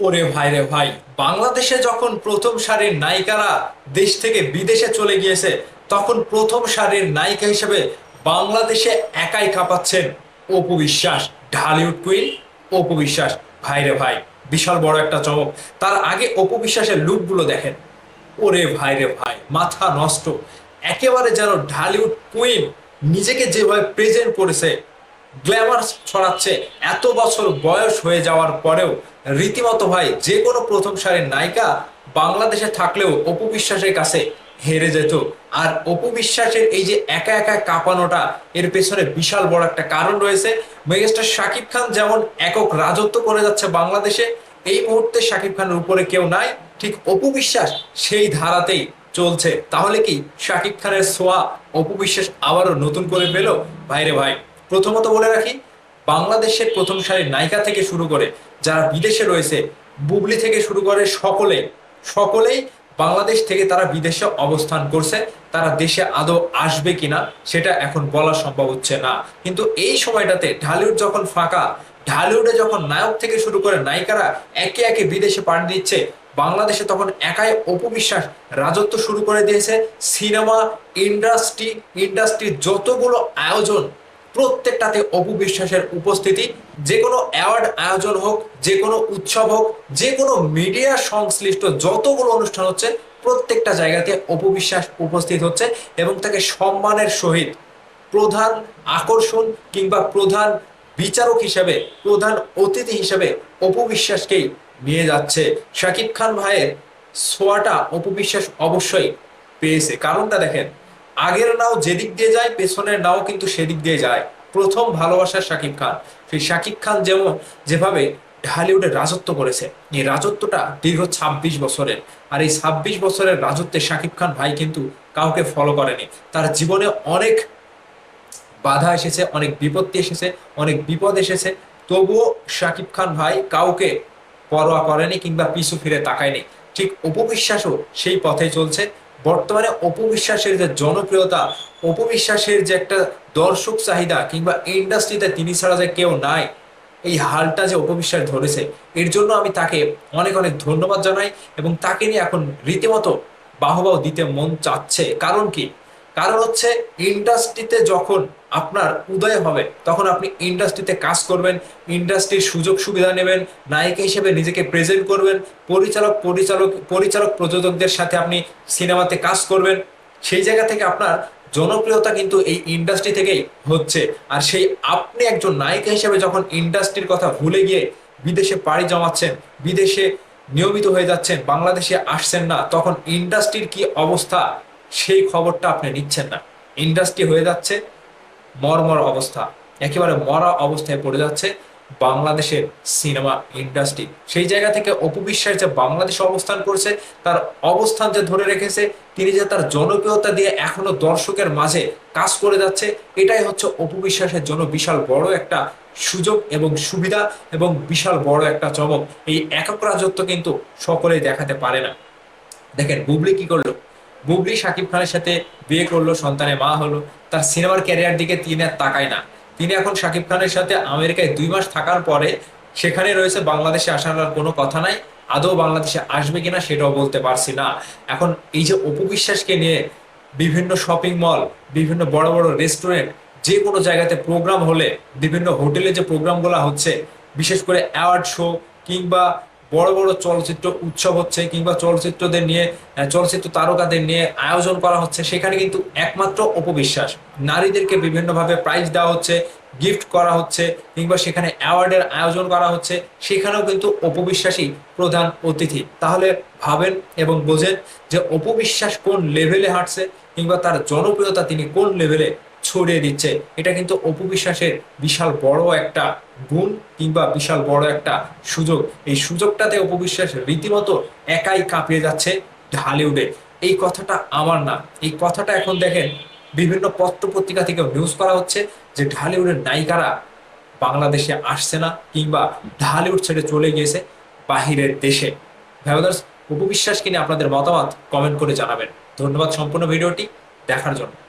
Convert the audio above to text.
ওরে ভাই রে ভাই, বাংলাদেশে যখন প্রথম সারির নায়িকারা দেশ থেকে বিদেশে চলে গিয়েছে, তখন প্রথম সারির নায়িকা হিসেবে বাংলাদেশে একাই কাঁপাচ্ছেন অপু বিশ্বাস, ঢালিউড কুইন অপু বিশ্বাস। ভাই রে ভাই, বিশাল বড় একটা চমক। তার আগে অপু বিশ্বাসের লুকগুলো দেখেন। ওরে ভাই রে ভাই, মাথা নষ্ট। একেবারে যেন ঢালিউড কুইন নিজেকে যেভাবে প্রেজেন্ট করেছে গ্ল্যামার ছড়াচ্ছে। এত বছর বয়স হয়ে যাওয়ার পরেও রীতিমতো ভাই যে কোনো প্রথম সারির নায়িকা বাংলাদেশে থাকলেও অপু বিশ্বাসের কাছে হেরে যেত। আর অপু বিশ্বাসের এই যে একা একা কাঁপানোটা, এর পেছনে বিশাল বড় একটা কারণ রয়েছে। মেগাস্টার শাকিব খান যেমন একক রাজত্ব করে যাচ্ছে বাংলাদেশে, এই মুহূর্তে শাকিব খানের উপরে কেউ নাই, ঠিক অপু বিশ্বাস সেই ধারাতেই চলছে। তাহলে কি শাকিব খানের সোয়া অপু বিশ্বাস আবারও নতুন করে পেল? ভাইরে ভাই। প্রথমত বলে রাখি, বাংলাদেশের প্রথম সারির নায়িকা থেকে শুরু করে যারা বিদেশে রয়েছে, বুবলি থেকে শুরু করে সকলে, সকলেই বাংলাদেশ থেকে তারা বিদেশে অবস্থান করছে, তারা দেশে আদৌ আসবে কিনা, সেটা এখন বলা সম্ভব হচ্ছে না। কিন্তু এই সময়টাতে ঢালিউড যখন ফাঁকা, ঢালিউডে যখন নায়ক থেকে শুরু করে নায়িকারা একে একে বিদেশে পাড়ি দিচ্ছে, বাংলাদেশে তখন একাই অপবিশ্বাস রাজত্ব শুরু করে দিয়েছে। সিনেমা, ইন্ডাস্ট্রি, ইন্ডাস্ট্রির যতগুলো আয়োজন প্রত্যেকটাতে অপু বিশ্বাসের উপস্থিতি, যে কোনো অ্যাওয়ার্ড আয়োজন হোক, যে কোনো উৎসব হোক, যে কোনো মিডিয়া সংশ্লিষ্ট যতগুলো অনুষ্ঠান হচ্ছে, প্রত্যেকটা জায়গাতে অপু বিশ্বাস উপস্থিত হচ্ছে এবং তাকে সম্মানের সহিত প্রধান আকর্ষণ কিংবা প্রধান বিচারক হিসেবে, প্রধান অতিথি হিসেবে অপু বিশ্বাসকেই নিয়ে যাচ্ছে। শাকিব খান ভাইয়ের ছোঁয়াটা অপু বিশ্বাস অবশ্যই পেয়েছে। কারণটা দেখেন আগের নাও যেদিক দিয়ে যায়, পেছনের নাও কিন্তু সেদিক দিয়ে যায়। প্রথম ভালোবাসার শাকিব খান। সেই শাকিব খান যেমন যেভাবে ঢালিউডে রাজত্ব করেছে, এই রাজত্বটা দীর্ঘ ছাব্বিশ বছরের। আর এই ছাব্বিশ বছরের রাজত্বে শাকিব খান ভাই কিন্তু কাউকে ফলো করেনি। তার জীবনে অনেক বাধা এসেছে, অনেক বিপত্তি এসেছে, অনেক বিপদ এসেছে। তবুও শাকিব খান ভাই কাউকে পরোয়া করেনি কিংবা পিছু ফিরে তাকায়নি। ঠিক উপবিশ্বাসও সেই পথে চলছে। বর্তমানে অপবিশ্বাসের যে জনপ্রিয়তা, অপবিশ্বাসের যে একটা দর্শক চাহিদা কিংবা ইন্ডাস্ট্রিতে তিনি ছাড়া যে কেউ নাই, এই হালটা যে অপবিশ্বাস ধরেছে, এর জন্য আমি তাকে অনেক অনেক ধন্যবাদ জানাই এবং তাকে নিয়ে এখন রীতিমতো বাহবাও দিতে মন চাচ্ছে। কারণ কি? কারণ হচ্ছে ইন্ডাস্ট্রিতে যখন আপনার উদয় হবে, তখন আপনি ইন্ডাস্ট্রিতে কাজ করবেন, ইন্ডাস্ট্রির সুযোগ সুবিধা নেবেন, নায়িকা হিসেবে নিজেকে প্রেজেন্ট করবেন, পরিচালক পরিচালক পরিচালক প্রযোজকদের সাথে আপনি সিনেমাতে কাজ করবেন। সেই জায়গা থেকে আপনার জনপ্রিয়তা কিন্তু এই ইন্ডাস্ট্রি থেকেই হচ্ছে। আর সেই আপনি একজন নায়িকা হিসেবে যখন ইন্ডাস্ট্রির কথা ভুলে গিয়ে বিদেশে পাড়ি জমাচ্ছেন, বিদেশে নিয়মিত হয়ে যাচ্ছেন, বাংলাদেশে আসছেন না, তখন ইন্ডাস্ট্রির কি অবস্থা? সেই খবরটা আপনি নিচ্ছেন না। ইন্ডাস্ট্রি হয়ে যাচ্ছে, মরমর অবস্থা। একেবারে মরা অবস্থায় পড়ে যাচ্ছে বাংলাদেশের সিনেমা ইন্ডাস্ট্রি। সেই জায়গা থেকে অপবিশ্বাস যে বাংলাদেশে অবস্থান করছে, তার অবস্থান যে ধরে রেখেছে, তিনি যে তার জনপ্রিয়তা দিয়ে এখনও দর্শকের মাঝে কাজ করে যাচ্ছে, এটাই হচ্ছে অপবিশ্বাসের জন্য বিশাল বড় একটা সুযোগ এবং সুবিধা এবং বিশাল বড় একটা চমক। এই একক রাজত্ব কিন্তু সকলেই দেখাতে পারে না। দেখেন, বুবলি কি করল? বুবলি শাকিব খানের সাথে বিয়ে করল, সন্তানের মা হলো। তার সিনেমার ক্যারিয়ার দিকে তিনি আর তাকায় না। তিনি এখন শাকিব খানের সাথে আমেরিকায় দুই মাস থাকার পরে সেখানে রয়েছে, বাংলাদেশে আসার আর কোনো কথা নাই। আদৌ বাংলাদেশে আসবে কিনা সেটাও বলতে পারছি না। এখন এই যে অপবিশ্বাসকে নিয়ে বিভিন্ন শপিং মল বিভিন্ন বড় বড় রেস্টুরেন্ট যে কোনো জায়গাতে প্রোগ্রাম হলে, বিভিন্ন হোটেলে যে প্রোগ্রামগুলো হচ্ছে, বিশেষ করে অ্যাওয়ার্ড শো কিংবা বড় বড় চলচ্চিত্র উৎসব হচ্ছে কিংবা চলচ্চিত্রদের নিয়ে চলচ্চিত্র তারকাদের নিয়ে আয়োজন করা হচ্ছে, সেখানে কিন্তু একমাত্র অপবিশ্বাস। নারীদেরকে বিভিন্নভাবে প্রাইজ দেওয়া হচ্ছে গিফট করা হচ্ছে, কিংবা সেখানে অ্যাওয়ার্ডের আয়োজন করা হচ্ছে, সেখানেও কিন্তু অপবিশ্বাসী প্রধান অতিথি। তাহলে ভাবেন এবং বোঝেন যে অপবিশ্বাস কোন লেভেলে হাঁটছে, কিংবা তার জনপ্রিয়তা তিনি কোন লেভেলে ছড়িয়ে দিচ্ছে। এটা কিন্তু অপবিশ্বাসের বিশাল বড় একটা গুণ কিংবা বিশাল বড় একটা সুযোগ। এই সুযোগটাতে অপবিশ্বাস রীতিমতো একাই কাঁপিয়ে যাচ্ছে ঢালিউডে। এই কথাটা আমার না। এই কথাটা এখন দেখেন বিভিন্ন পত্র পত্রিকা থেকে নিউজ করা হচ্ছে যে ঢালিউডের নায়িকারা বাংলাদেশে আসছে না কিংবা ঢালিউড ছেড়ে চলে গিয়েছে বাহিরের দেশে। ভাইবাদার্স উপবিশ্বাস নিয়ে আপনাদের মতামত কমেন্ট করে জানাবেন। ধন্যবাদ সম্পূর্ণ ভিডিওটি। দেখার জন্য।